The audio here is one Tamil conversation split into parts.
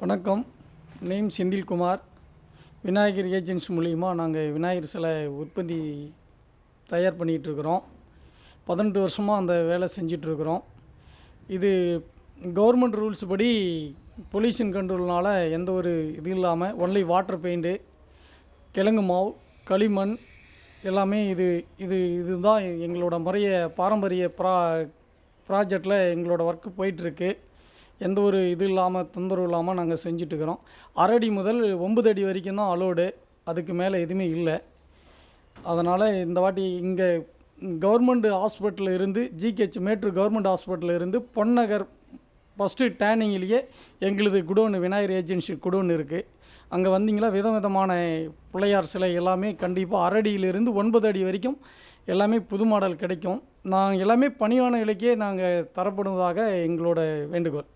வணக்கம். நேம் செந்தில்குமார். விநாயகர் ஏஜென்சி மூலிமா நாங்கள் விநாயகர் சிலை உற்பத்தி தயார் பண்ணிகிட்ருக்குறோம். பதினெட்டு வருஷமாக அந்த வேலை செஞ்சிட்ருக்குறோம். இது கவர்மெண்ட் ரூல்ஸ் படி பொல்யூஷன் கண்ட்ரோல்னால் எந்த ஒரு இது இல்லாமல் ஒன்லி வாட்டர் பெயிண்ட்டு கிழங்கு மாவு களிமண் எல்லாமே இது இது இதுதான் எங்களோட முறைய பாரம்பரிய ப்ரா ப்ராஜெக்டில் எங்களோட ஒர்க்கு போயிட்டுருக்கு எந்த ஒரு இது இல்லாமல் தொந்தரவு இல்லாமல் நாங்கள் செஞ்சிட்ருக்குறோம் அரடி முதல் ஒன்பது அடி வரைக்கும் தான் அலோடு அதுக்கு மேலே எதுவுமே இல்லை. அதனால் இந்த வாட்டி இங்கே கவர்மெண்ட் ஹாஸ்பிட்டலில் இருந்து ஜிஹெச் மேட்ரு கவர்மெண்ட் ஹாஸ்பிட்டலில் இருந்து பொன்னகர் ஃபஸ்ட்டு டேனிங்லேயே எங்களுது குடோனு விநாயகர் ஏஜென்சி குடோன் இருக்குது அங்கே வந்தீங்களா? விதவிதமான பிள்ளையார் சிலை எல்லாமே கண்டிப்பாக அரடியிலிருந்து ஒன்பது அடி வரைக்கும் எல்லாமே புது மாடல் கிடைக்கும். நான் எல்லாமே பணியான விலைக்கே நாங்கள் தரப்படுவதாக எங்களோட வேண்டுகோள்.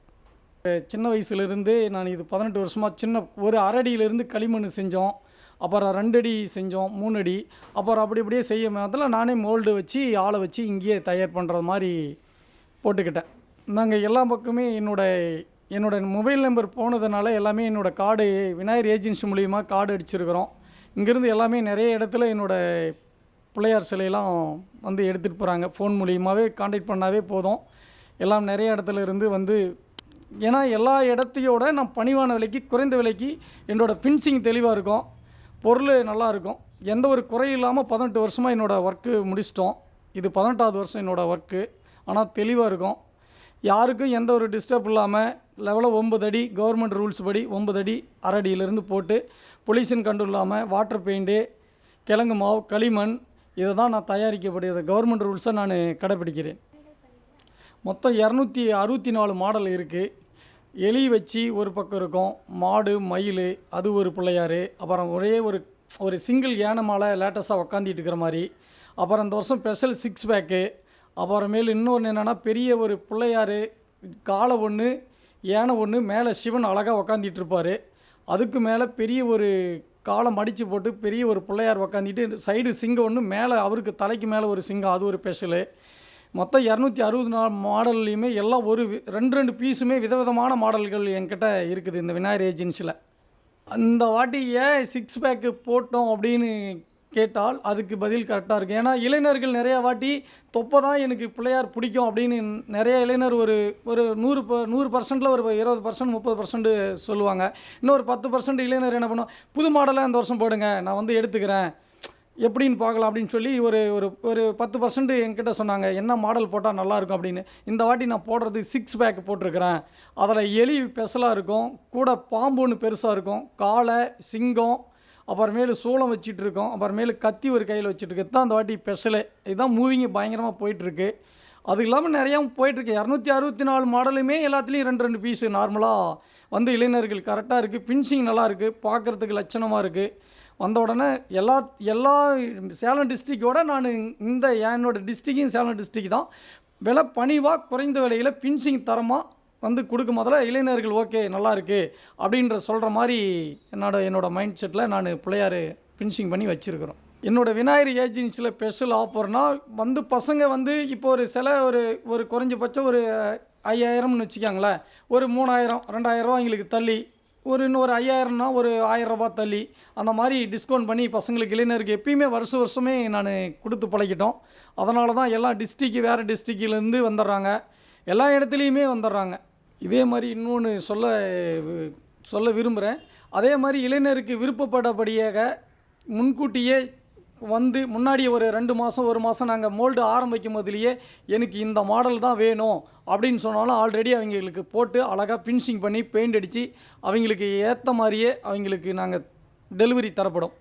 சின்ன வயசுலேருந்து நான் இது பதினெட்டு வருஷமாக சின்ன ஒரு அரடியிலேருந்து களிமண் செஞ்சோம். அப்புறம் ரெண்டடி செஞ்சோம் மூணடி. அப்புறம் அப்படி அப்படியே செய்ய மாதிரி நானே மோல்டு வச்சு ஆளை வச்சு இங்கேயே தயார் பண்ணுற மாதிரி போட்டுக்கிட்டேன். நாங்கள் எல்லா பக்கமே என்னோட என்னோட மொபைல் நம்பர் போனதுனால எல்லாமே என்னோடய கார்டு விநாயகர் ஏஜென்சி மூலியமாக கார்டு அடிச்சிருக்கிறோம். இங்கேருந்து எல்லாமே நிறைய இடத்துல என்னோட பிள்ளையார் சிலையெல்லாம் வந்து எடுத்துகிட்டு போகிறாங்க ஃபோன் மூலியமாகவே காண்டாக்ட் பண்ணாவே போதும். எல்லாம் நிறைய இடத்துல இருந்து வந்து ஏன்னா எல்லா இடத்தையோட நான் பணிவான விலைக்கு குறைந்த விலைக்கு என்னோடய ஃபின்சிங் தெளிவாக இருக்கும். பொருள் நல்லாயிருக்கும் எந்த ஒரு குறையும் இல்லாமல் பதினெட்டு வருஷமாக என்னோடய ஒர்க்கு முடிச்சிட்டோம். இது பதினெட்டாவது வருஷம் என்னோடய ஒர்க்கு ஆனால் தெளிவாக இருக்கும். யாருக்கும் எந்த ஒரு டிஸ்டர்ப் இல்லாமல் லெவலில் ஒம்பது அடி கவர்மெண்ட் ரூல்ஸ் படி ஒம்பது அடி அரடியிலேருந்து போட்டு பொல்யூஷன் கண்ட்ரோல் இல்லாமல் வாட்டர் பெயிண்ட்டு கிழங்கு மாவு களிமண் இதை தான் நான் தயாரிக்கப்படுகிறது கவர்மெண்ட் ரூல்ஸை நான் கடைப்பிடிக்கிறேன். மொத்தம் இரநூத்தி அறுபத்தி நாலு மாடல் இருக்குது எலி வச்சு ஒரு பக்கம் இருக்கும். மாடு மயில் அது ஒரு பிள்ளையார். அப்புறம் ஒரே ஒரு ஒரு சிங்கிள் யானை மாலை லேட்டஸ்ட்டாக உக்காந்திட்டு இருக்கிற மாதிரி. அப்புறம் இந்த வருஷம் ஸ்பெஷல் சிக்ஸ் பேக்கு அப்புறமேல் இன்னொன்று என்னென்னா பெரிய ஒரு பிள்ளையார் காலை ஒன்று யானை ஒன்று மேலே சிவன் அழகாக உக்காந்திட்டு இருப்பார். அதுக்கு மேலே பெரிய ஒரு காலை மடித்து போட்டு பெரிய ஒரு பிள்ளையார் உக்காந்திட்டு சைடு சிங்கம் ஒன்று மேலே அவருக்கு தலைக்கு மேலே ஒரு சிங்கம் அது ஒரு ஸ்பெஷலு மொத்தம் இரநூத்தி அறுபது நாலு மாடல்லையுமே எல்லாம் ஒரு ரெண்டு ரெண்டு பீஸுமே விதவிதமான மாடல்கள் என்கிட்ட இருக்குது இந்த விநாயகர் ஏஜென்சியில் அந்த வாட்டி ஏன் சிக்ஸ் பேக்கு போட்டோம் அப்படின்னு கேட்டால் அதுக்கு பதில் கரெக்டாக இருக்குது ஏன்னா இளைஞர்கள் நிறையா வாட்டி தொப்பை தான் எனக்கு பிள்ளையார் பிடிக்கும் அப்படின்னு நிறைய இளைஞர் ஒரு ஒரு நூறு ப நூறு பர்சன்ட்டில் ஒரு இருபது பர்சன்ட் முப்பது பர்சன்ட்டு சொல்லுவாங்க. இன்னொரு பத்து பர்சன்ட் இளைஞர் என்ன பண்ணுவோம் புது மாடலாக இந்த வருஷம் போடுங்க நான் வந்து எடுத்துக்கிறேன். எப்படின்னு பார்க்கலாம் அப்படின்னு சொல்லி ஒரு ஒரு ஒரு பத்து பர்சன்ட் என்கிட்ட சொன்னாங்க. என்ன மாடல் போட்டால் நல்லாயிருக்கும் அப்படின்னு. இந்த வாட்டி நான் போடுறது சிக்ஸ் பேக் போட்டிருக்கிறேன். அதில் எலி பெசலாக இருக்கும். கூட பாம்பு ஒன்று பெருசாக இருக்கும். காளை சிங்கம் அப்புறமேலு சூளம் வச்சுட்டு இருக்கோம். அப்புறமேலு கத்தி ஒரு கையில் வச்சுட்டு தான் அந்த வாட்டி ஸ்பெஷலு இதுதான் மூவிங்கு பயங்கரமாக போயிட்டுருக்கு. அது இல்லாமல் நிறையா போயிட்டுருக்கு. இரநூத்தி அறுபத்தி நாலு மாடலுமே எல்லாத்துலேயும் ரெண்டு ரெண்டு பீஸு நார்மலாக வந்து இளைஞர்கள் கரெக்டாக இருக்குது ஃபினிஷிங் நல்லா இருக்குது பார்க்குறதுக்கு லட்சணமாக இருக்குது வந்த உடனே எல்லா எல்லா சேலம் டிஸ்ட்ரிக்டோட நான் இந்த என்னோடய டிஸ்ட்ரிக்கும் சேலம் டிஸ்ட்ரிக் தான். விலை பணிவாக குறைந்த விலையில் ஃபினிஷிங் தரமாக வந்து கொடுக்கும் முதல்ல இளைஞர்கள் ஓகே நல்லா இருக்குது அப்படின்ற சொல்கிற மாதிரி என்னோட என்னோடய மைண்ட் செட்டில் நான் பிள்ளையார் ஃபினிஷிங் பண்ணி வச்சுருக்குறோம். என்னோட விநாயகர் ஏஜென்சியில் ஸ்பெஷல் ஆஃபர்னால் வந்து பசங்க வந்து இப்போ ஒரு சில ஒரு ஒரு குறைஞ்சபட்சம் ஒரு ஐயாயிரம்னு வச்சுக்கோங்களேன். ஒரு மூணாயிரம் ரெண்டாயிரரூவா எங்களுக்கு தள்ளி ஒரு இன்னொரு ஐயாயிரம்னா ஒரு ஆயிரரூபா தள்ளி அந்த மாதிரி டிஸ்கவுண்ட் பண்ணி பசங்களுக்கு இளைஞருக்கு எப்பயுமே வருஷ வருஷமே நான் கொடுத்து பழகிட்டோம். அதனால தான் எல்லா டிஸ்ட்ரிக்கு வேறு டிஸ்ட்ரிக்ட்லேருந்து வந்துடுறாங்க. எல்லா இடத்துலையுமே வந்துடுறாங்க. இதே மாதிரி இன்னொன்று சொல்ல சொல்ல விரும்புகிறேன் அதே மாதிரி இளைஞருக்கு விருப்பப்படபடியாக முன்கூட்டியே வந்து முன்னாடியே ஒரு ரெண்டு மாதம் ஒரு மாதம் நாங்கள் மோல்டு ஆரம்பிக்கும் போதுலேயே எனக்கு இந்த மாடல் தான் வேணும் அப்படின்னு சொன்னாலும் ஆல்ரெடி அவங்களுக்கு போட்டு அழகாக ஃபினிஷிங் பண்ணி பெயிண்ட் அடித்து அவங்களுக்கு ஏற்ற மாதிரியே அவங்களுக்கு நாங்கள் டெலிவரி தரப்படும்.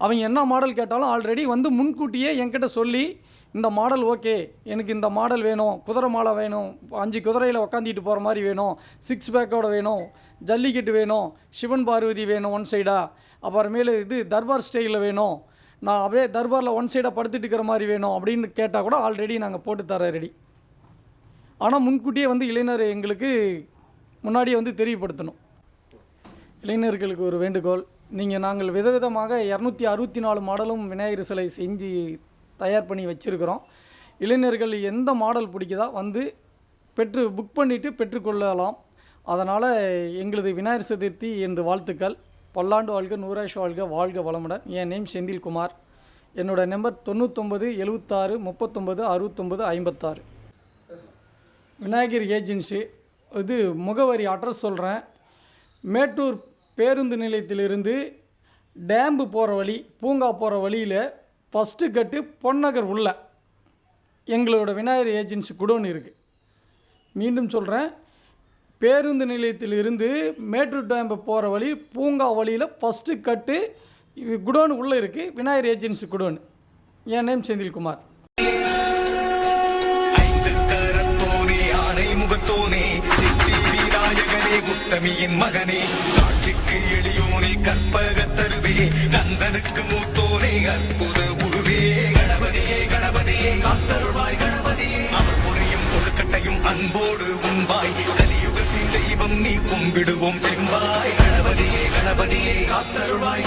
அவங்க என்ன மாடல் கேட்டாலும் ஆல்ரெடி வந்து முன்கூட்டியே என்கிட்ட சொல்லி இந்த மாடல் ஓகே எனக்கு இந்த மாடல் வேணும் குதிரை மாலை வேணும் அஞ்சு குதிரையில் உக்காந்திட்டு போகிற மாதிரி வேணும் சிக்ஸ் பேக்கோட வேணும் ஜல்லிக்கட்டு வேணும் சிவன் பார்வதி வேணும் ஒன் சைடாக அப்புறமேலு இது தர்பார் ஸ்டைலில் வேணும். நான் அப்படியே தர்பாரில் ஒன் சைடாக படுத்துட்டு இருக்கிற மாதிரி வேணும் அப்படின்னு கேட்டால் கூட ஆல்ரெடி நாங்கள் போட்டு தர ரெடி ஆனால் முன்கூட்டியே வந்து இளைஞர் எங்களுக்கு முன்னாடியே வந்து தெரியப்படுத்தணும். இளைஞர்களுக்கு ஒரு வேண்டுகோள். நீங்கள் நாங்கள் விதவிதமாக இரநூத்தி அறுபத்தி நாலு மாடலும் விநாயகர் சிலை செஞ்சு தயார் பண்ணி வச்சுருக்கிறோம். இளைஞர்கள் எந்த மாடல் பிடிக்குதா வந்து பெற்று புக் பண்ணிவிட்டு பெற்றுக்கொள்ளலாம். அதனால் எங்களது விநாயகர் சதுர்த்தி எனது வாழ்த்துக்கள். பல்லாண்டு வாழ்க நூறாஷ் வாழ்க வாழ்க வளமுடன். என் நேம் செந்தில்குமார். என்னோட நம்பர் தொண்ணூத்தொம்பது எழுவத்தாறு முப்பத்தொம்பது அறுபத்தொம்பது ஐம்பத்தாறு. விநாயகர் ஏஜென்சி இது முகவரி அட்ரஸ் சொல்கிறேன் மேட்டூர் பேருந்து நிலையத்திலிருந்து டேம்பு போகிற வழி பூங்கா போகிற வழியில் ஃபஸ்ட்டு கட்டு பொன்னகர் உள்ள எங்களோட விநாயகர் ஏஜென்சி குடோன் இருக்குது மீண்டும் சொல்கிறேன் பேருந்து நிலையத்திலிருந்து மேட்டூர் டேம்பு போகிற வழி பூங்கா வழியில் ஃபஸ்ட்டு கட்டு குடோன் உள்ளே இருக்குது விநாயகர் ஏஜென்சி குடோன். என் நேம் செந்தில்குமார். ஐந்து கரத்தோனே ஆனை முகத்தோனே சித்தி விநாயகனே உத்தமியின் மகனே. காட்சிக்கு எளியோனே கற்பகத்தருவே நந்தனுக்கு மூத்தோனே. அற்புத உருவே கணபதியே கணபதியே காத்தருள்வாய் கணபதியே. அவர் புரியும் கொழுக்கட்டையும் அன்போடு விடுவோம். கும்பிடுவோம் கணபதியே கணபதியே காத்தருள்வாய்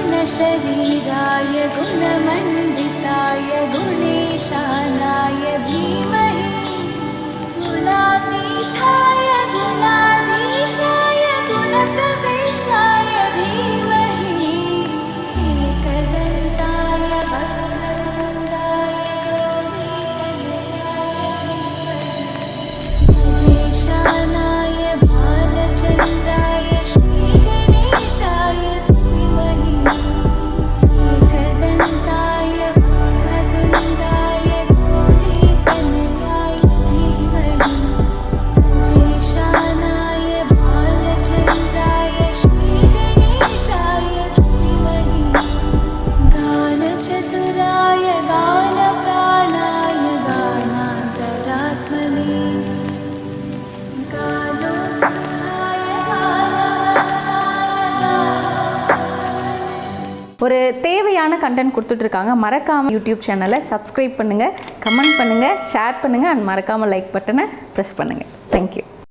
गुणशरीराय गुणमण्डिताय गुणेशानाय धीमहि गुणातीताय ஒரு தேவையான கண்டென்ட் கொடுத்துட்ருக்காங்க. மறக்காமல் யூடியூப் சேனலை சப்ஸ்கிரைப் பண்ணுங்கள் கமெண்ட் பண்ணுங்கள் ஷேர் பண்ணுங்கள் அண்ட் மறக்காமல் லைக் பட்டனை ப்ரெஸ் பண்ணுங்கள் தேங்க்யூ